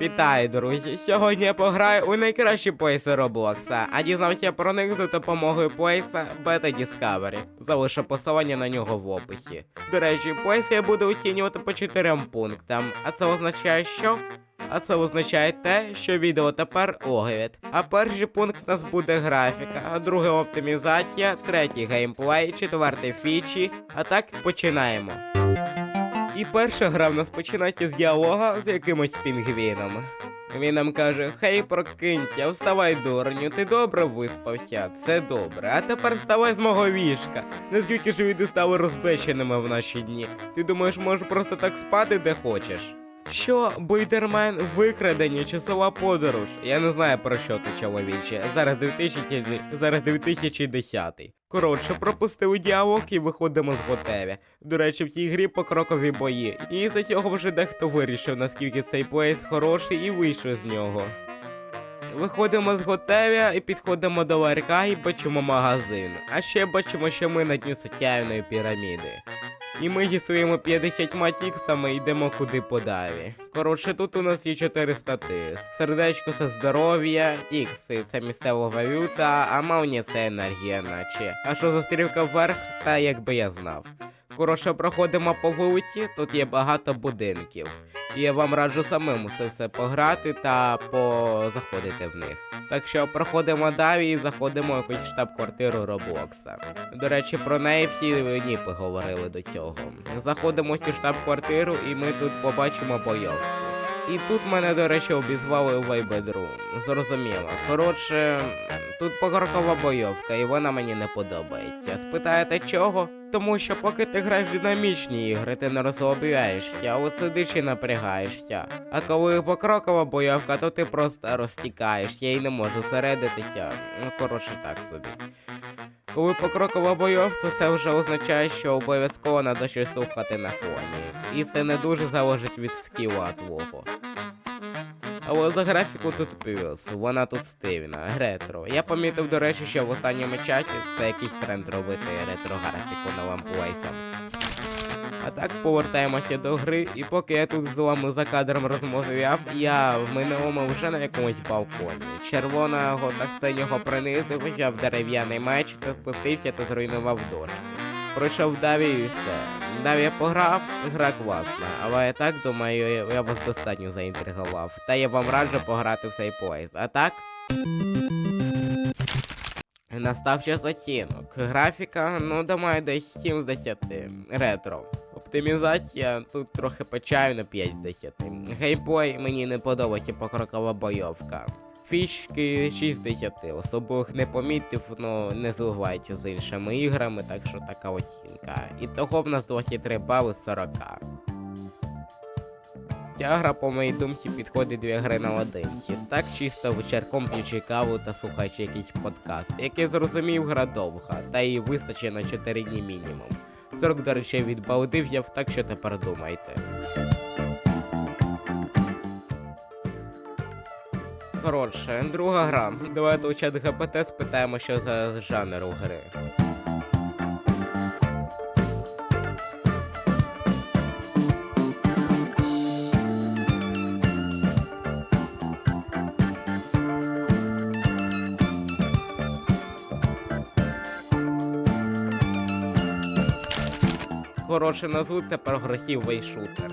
Вітаю, друзі! Сьогодні я пограю у найкращі пояси Роблокса, а дізнався про них за допомогою пояса Beta Discovery. Залишу посилання на нього в описі. До речі, пояс я буду оцінювати по чотирьом пунктам, а це означає що? А це означає те, що відео тепер огляд. А перший пункт у нас буде графіка, а другий оптимізація, третій геймплей, четвертий фічі. А так починаємо. І перша гра в нас починається з діалога з якимось пінгвіном. Він нам каже: Хей, прокинься, вставай, дурню, ти добре виспався, це добре. А тепер вставай з мого віжка. Наскільки ж люди стали розбеченими в наші дні? Ти думаєш, можеш просто так спати де хочеш? Що, Бойдермен, викрадені, часова подорож. Я не знаю про що ти чоловіче. Зараз 2000, зараз 2010. Коротше, пропустили діалог і виходимо з готеля. До речі, в цій грі покрокові бої. І за цього вже дехто вирішив, наскільки цей плейс хороший і вийшов з нього. Виходимо з готеля і підходимо до ларька і бачимо магазин. А ще бачимо, що ми на дні соціальної піраміди. І ми зі своїми 50 тіксами йдемо куди подалі. Коротше, тут у нас є 4 стати. Сердечко це здоров'я, ікси це місцева валюта, а мауні це енергія, наче. А що за стрілка вверх, та якби я знав. Коротше, проходимо по вулиці, тут є багато будинків. І я вам раджу самим це все пограти та позаходити в них. Так що проходимо далі і заходимо в якусь штаб-квартиру Роблокса. До речі, про неї всі ніпи говорили до цього. Заходимо в цю штаб-квартиру і ми тут побачимо бойовку. І тут мене, до речі, обізвали Вайбедру. Зрозуміло. Коротше, тут покрокова бойовка, і вона мені не подобається. Спитаєте чого? Тому що поки ти граєш в динамічні ігри, ти не розслабляєшся, от сидиш і напрягаєшся. А коли покрокова бойовка, то ти просто розтікаєшся і не можу зосередитися. Ну, коротше, так собі. Коли покрокова бойовка, це вже означає, що обов'язково треба щось слухати на фоні. І це не дуже залежить від скіла твого. Але за графіку тут плюс, вона тут стильна, ретро. Я помітив, до речі, що в останньому часі це якийсь тренд робити ретро-графіку новим плейсам. А так повертаємося до гри, і поки я тут з вами за кадром розмовляв, я в минулому вже на якомусь балконі. Червоного так синього принизив, взяв дерев'яний меч та спустився та зруйнував дошку. Пройшов далі і все. Далі я пограв, гра класна, але я так думаю, я вас достатньо заінтригував. Та я вам раджу пограти в цей плейс. А так? Настав час оцінок. Графіка, ну думаю, десь 7 з 10. Ретро. Оптимізація тут трохи печально 5 з 10. Геймплей мені не подобається покрокова бойовка. Фішки 6 з 10. Особливих не помітив, ну не зливається з іншими іграми, так що така оцінка. І того в нас 23 бали з 40. Ця гра, по моїй думці, підходить дві гри на одинці. Так чисто вечірком п'ючи каву та слухаючи якийсь подкаст. Як я зрозумів, гра довга, та її вистачить на 4 дні мінімум. 40, до речі, відбалдив я, так що тепер думайте. Коротше, друга гра. Давайте у чат ГПТ спитаємо, що за жанр у гри. Коротше, назву це прогресивний шутер.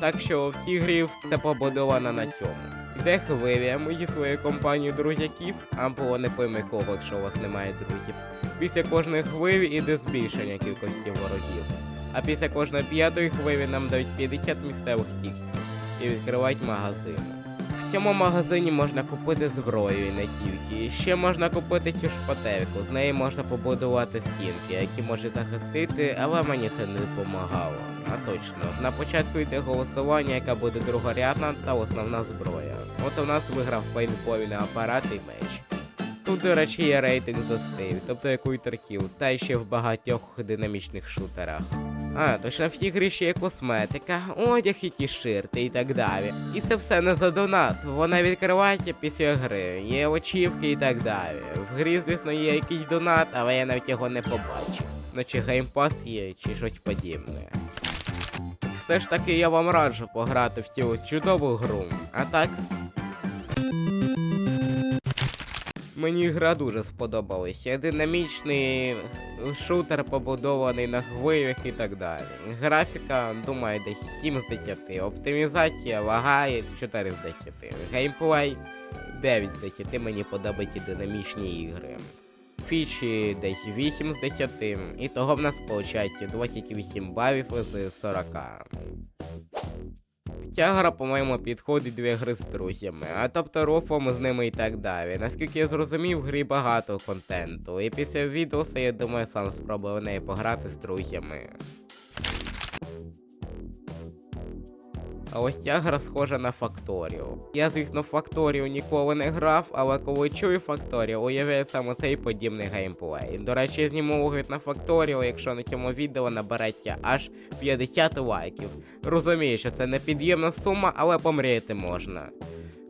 Так що в цій грі все побудовано на цьому. Йде хвиля, ми зі своєю компанією друзяків, або не пойми кого, якщо у вас немає друзів. Після кожної хвилі іде збільшення кількості ворогів. А після кожної п'ятої хвилі нам дають 50 місцевих тіксів і відкривають магазини. Цьому магазині можна купити зброю і не тільки. Ще можна купити цю шпательку, з неї можна побудувати стінки, які можуть захистити, але мені це не допомагало. А точно, на початку йде голосування, яка буде другорядна та основна зброя. От у нас виграв пейнтбольний апарат і меч. Тут, до речі, є рейтинг за стиль, тобто як у ітерків, та ще в багатьох динамічних шутерах. А, точно в тій грі ще є косметика, одяг і ті-ширти і так далі. І це все не за донат. Вона відкривається після гри, є очівки і так далі. В грі, звісно, є якийсь донат, але я навіть його не побачив. Наче геймпас є чи щось подібне. все ж таки я вам раджу пограти в цю чудову гру. А так. Мені гра дуже сподобалася. Динамічний шутер побудований на хвилях і так далі. Графіка, думаю, десь 7 з 10. Оптимізація лагає 4 з 10. Геймплей 9 з 10. Мені подобаються динамічні ігри. Фічі десь 8 з 10. І того в нас виходить 28 балів з 40. Ця гра, по-моєму, підходить дві гри з друзями, а тобто рофом з ними і так далі. Наскільки я зрозумів, в грі багато контенту, і після відео я думаю, сам спробую в неї пограти з друзями. А ось ця гра схожа на Факторію. Я, звісно, в Факторію ніколи не грав, але коли чую Факторію, уявляю саме цей подібний геймплей. До речі, я зніму огляд на Факторію, якщо на цьому відео набереться аж 50 лайків. Розумію, що це не під'ємна сума, але помріяти можна.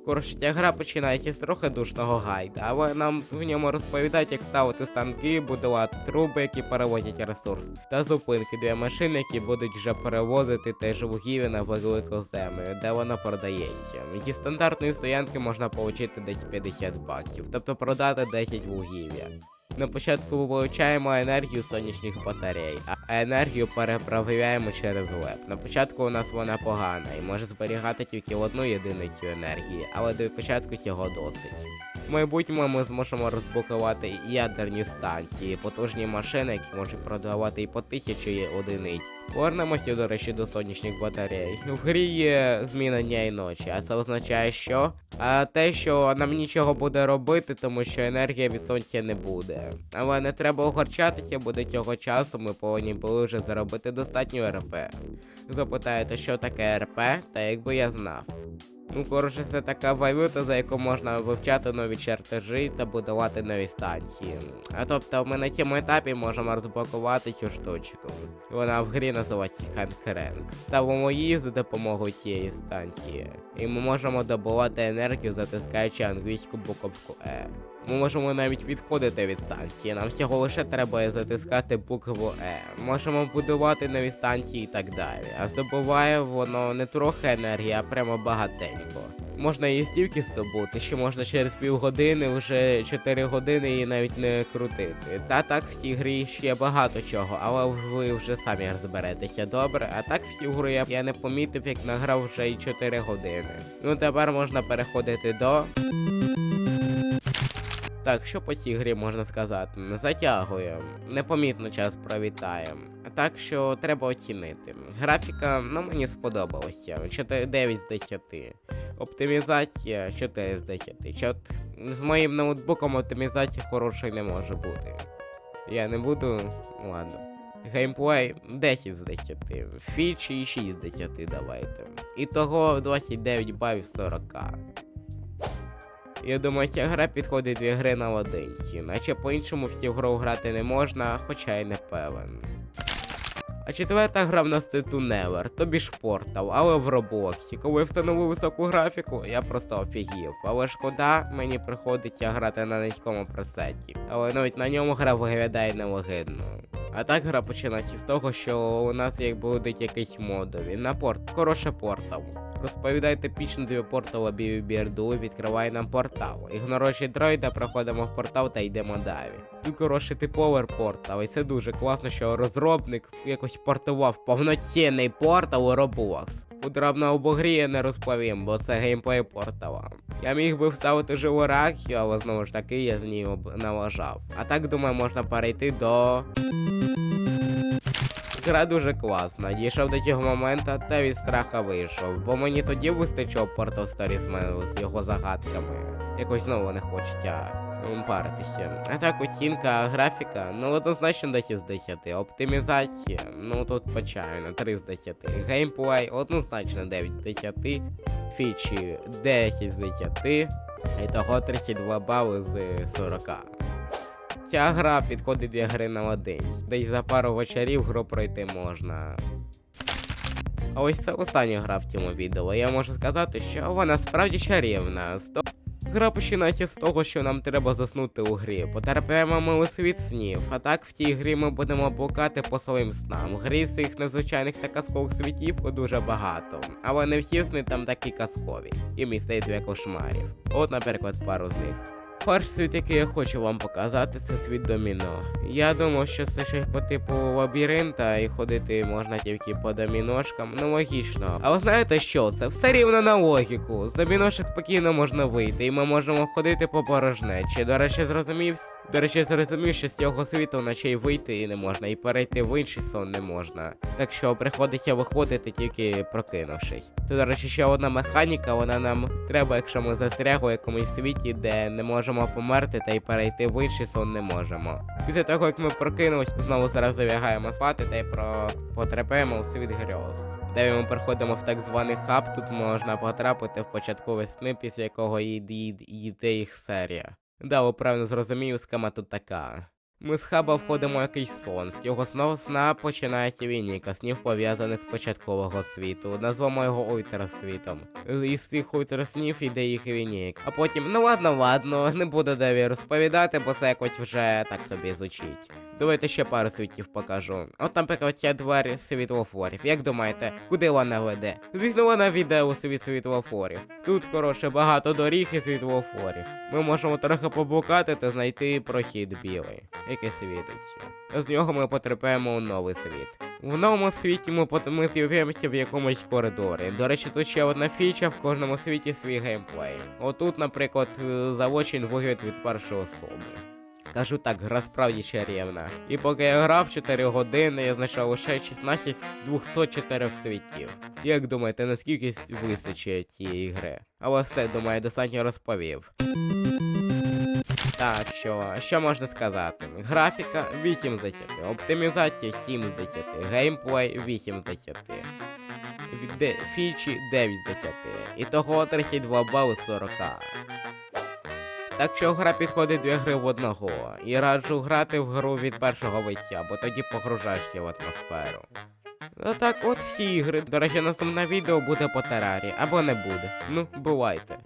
Коротше, ця гра починається з трохи душного гайда, але нам в ньому розповідають, як ставити станки, будувати труби, які перевозять ресурс, та зупинки для машин, які будуть вже перевозити теж вугілля на велику землю, де воно продається. Зі стандартної стоянки можна отримати десь 50 баксів, тобто продати 10 вугілля. На початку вилучаємо енергію сонячних батарей, а енергію переправляємо через веб. На початку у нас вона погана і може зберігати тільки одну єдиницю енергії, але до початку цього досить. В майбутньому ми зможемо розблокувати ядерні станції, потужні машини, які можуть продавати і по тисячі одиниць. Повернемося, до речі, до сонячних батарей. В грі є зміна дня і ночі, а це означає, що а те, що нам нічого буде робити, тому що енергія від сонця не буде. Але не треба огорчатися, бо до цього часу ми повинні були вже заробити достатньо РП. Запитаєте, що таке РП, та якби я знав. Ну, коротше, це така валюта, за яку можна вивчати нові чертежі та будувати нові станції. А тобто ми на цьому етапі можемо розблокувати цю штучку. Вона в грі називається Хенкренк. Ставимо її за допомогою цієї станції. І ми можемо добувати енергію, затискаючи англійську буковку Е. Ми можемо навіть відходити від станції, нам всього лише треба затискати букву Е. Можемо будувати нові станції і так далі. А здобуває воно не трохи енергії, а прямо багатенько. Можна її стільки здобути, що можна через півгодини, вже 4 години її навіть не крутити. Та так в цій грі ще багато чого, але ви вже самі розберетеся добре. А так в цю гру я не помітив, як награв вже і 4 години. Ну тепер можна переходити до. Так, що по цій грі можна сказати? Затягує, непомітно час провітає. Так що треба оцінити. Графіка ну, мені сподобалася. 4 9 з 10. Оптимізація 4 з 10. Чот з моїм ноутбуком оптимізації хорошої не може бути. Я не буду. Ладно. Геймплей 10 з 10. Фічі 6 з 10 давайте. І того 29 балів 40. Я думаю, ця гра підходить дві гри на одинці, наче по-іншому в цю гру грати не можна, хоча й не певен. А четверта гра в нас це Туневер, тобі ж портал, але в Роблоксі. Коли встановив високу графіку, я просто офігів. Але шкода, мені приходиться грати на низькому пресеті. Але навіть на ньому гра виглядає нелегидно. А так гра починається з того, що у нас як будуть якісь модові. На порт, хороше портал. Розповідайте пічно дві портала Бівібірду, відкриває нам портал. Ігноруючи дроїда, проходимо в портал та йдемо далі. Ну, коротше, типовий портал, це дуже класно, що розробник якось портував повноцінний портал у Roblox. Подробно об грі я не розповім, бо це геймплей портала. Я міг би вставити живу реакцію, але знову ж таки я з об- налажав. А так думаю, можна перейти до. Гра дуже класна. Дійшов до цього моменту та від страха вийшов, бо мені тоді вистачав Portal Stories з його загадками. Якось знову не хочеться паритися. А так оцінка, графіка, ну однозначно 10 з 10. Оптимізація, ну тут почайно 3 з 10. Геймплей однозначно 9 з 10. Фічі 10 з 10. І того 32 бали з 40. Ця гра підходить для гри на один. Десь за пару вечорів гру пройти можна. А ось це остання гра в цьому відео. Я можу сказати, що вона справді чарівна. Гра починається з того, що нам треба заснути у грі. Потерпаємо ми у світ снів. А так в тій грі ми будемо блукати по своїм снам. Грі цих незвичайних та казкових світів дуже багато. Але не всі сни там такі казкові і містять для кошмарів. От, наприклад, пару з них. Перший світ, який я хочу вам показати, це світ доміно. Я думав, що це щось по типу лабіринта і ходити можна тільки по доміношкам. Ну логічно. Але знаєте що? Це все рівно на логіку. З доміношок спокійно можна вийти, і ми можемо ходити по порожнечі. До речі, зрозумів. До речі, зрозумів, що з цього світу й вийти і не можна, і перейти в інший сон не можна. Так що приходиться виходити тільки прокинувшись. Це, до речі, ще одна механіка, вона нам треба, якщо ми застрягли в якомусь світі, де не можемо померти та й перейти в інший сон не можемо. Після того, як ми прокинулись, знову зараз залягаємо спати та й про... потрапляємо у світ грьоз. Де ми переходимо в так званий хаб, тут можна потрапити в початкові сни, після якого йде їх серія. Да, ви правильно зрозумію, схема тут така. Ми з хаба входимо в якийсь сон. З цього сну сна починається лінійка снів пов'язаних з початкового світу. Назвемо його ультрасвітом. Із цих ультраснів іде їх лінійка. А потім, ну ладно, ладно, не буду далі розповідати, бо це якось вже так собі звучить. Давайте ще пару світів покажу. От, наприклад, ця двері світлофорів. Як думаєте, куди вона веде? Звісно, вона веде у світ світлофорів. Тут, коротше, багато доріг і світлофорів. Ми можемо трохи поблукати та знайти прохід білий, який світить. З нього ми потрапляємо у новий світ. В новому світі ми, ми з'являємося в якомусь коридорі. До речі, тут ще одна фіча в кожному світі свій геймплей. Отут, наприклад, е, вигляд від першої особи. Кажу так, гра справді чарівна. І поки я грав 4 години, я знайшов лише 16 з 204 світів. Як думаєте, наскільки вистачить цієї гри? Але все, думаю, достатньо розповів. Так, що, що можна сказати? Графіка 8 з 10, оптимізація 7 з 10, геймплей 8 з 10. Де- Фічі 9 з 10. Ітого 32 бали з 40. Так що гра підходить для гри в одного. І раджу грати в гру від першого лиця, бо тоді погружаєшся в атмосферу. А так, от всі ігри. До речі, наступне відео буде по терарі, або не буде. Ну, бувайте.